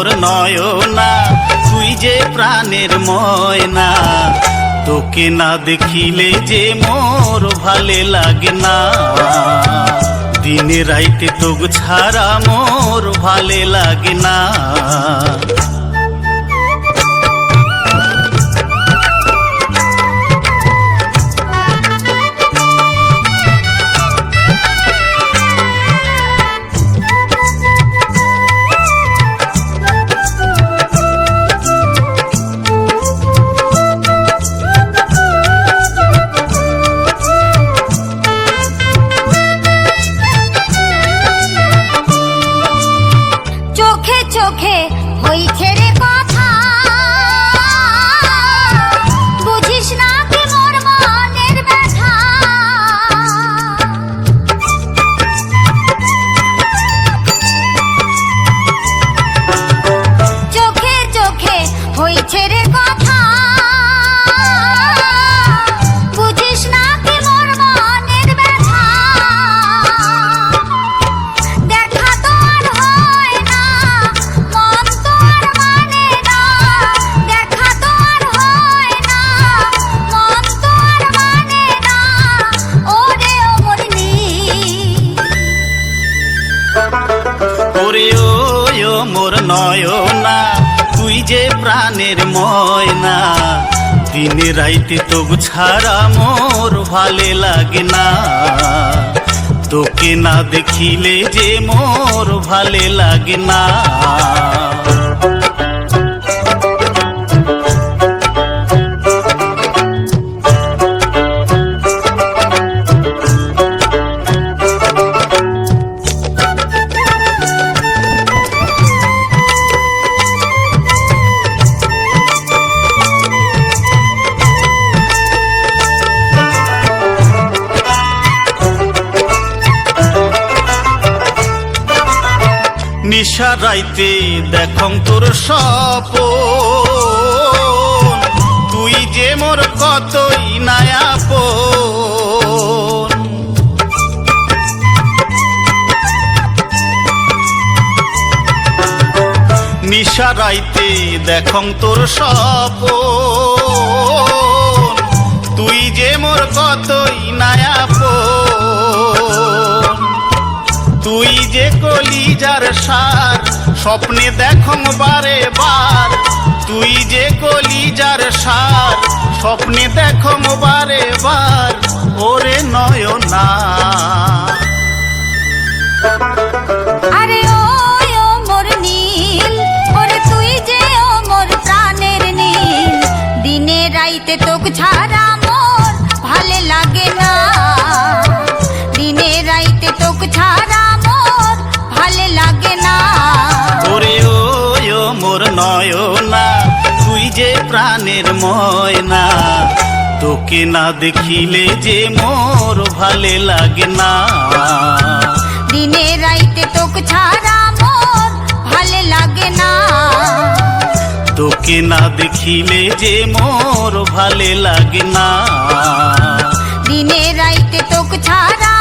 তোর নয়না, তুই যে প্রাণের ময়না, তোকে না দেখিলে যে মোর ভালে লাগে না। দিনে রাইতে তোগ ছাড়া মোর ভালে লাগে না। চোখে হইছে রে কথা। বুঝিস না কি মোর মনের ব্যথা? চোখে চোখে হইছে রে কথা। নয়না, তুই যে প্রাণের ময়না, দিনে রাইতে তবু ছাড়া মোর ভালে লাগে না। তোকে না দেখিলে যে মোর ভালে লাগে না। রাইতে দেখং তোর সপ তুই যে মোর কতই নায়াপ নিশা রাইতে দেখং তোর সপ তুই যে মোর কতই নায়াপ যে কলিজার সার, স্বপ্নে দেখং বারে বার। তুই যে কলিজার সার, স্বপ্নে দেখং বারে বার। ওরে নয়না। নয়না তুই যে প্রাণের ময়না তোকে না দেখিলে যে মোর ভালে লাগে না। দিনে রাইতে তোক ছাড়া মোর ভালে লাগে না। তোকে না দেখিলে যে মোর ভালে লাগে না। দিনে রাইতে তোক ছাড়া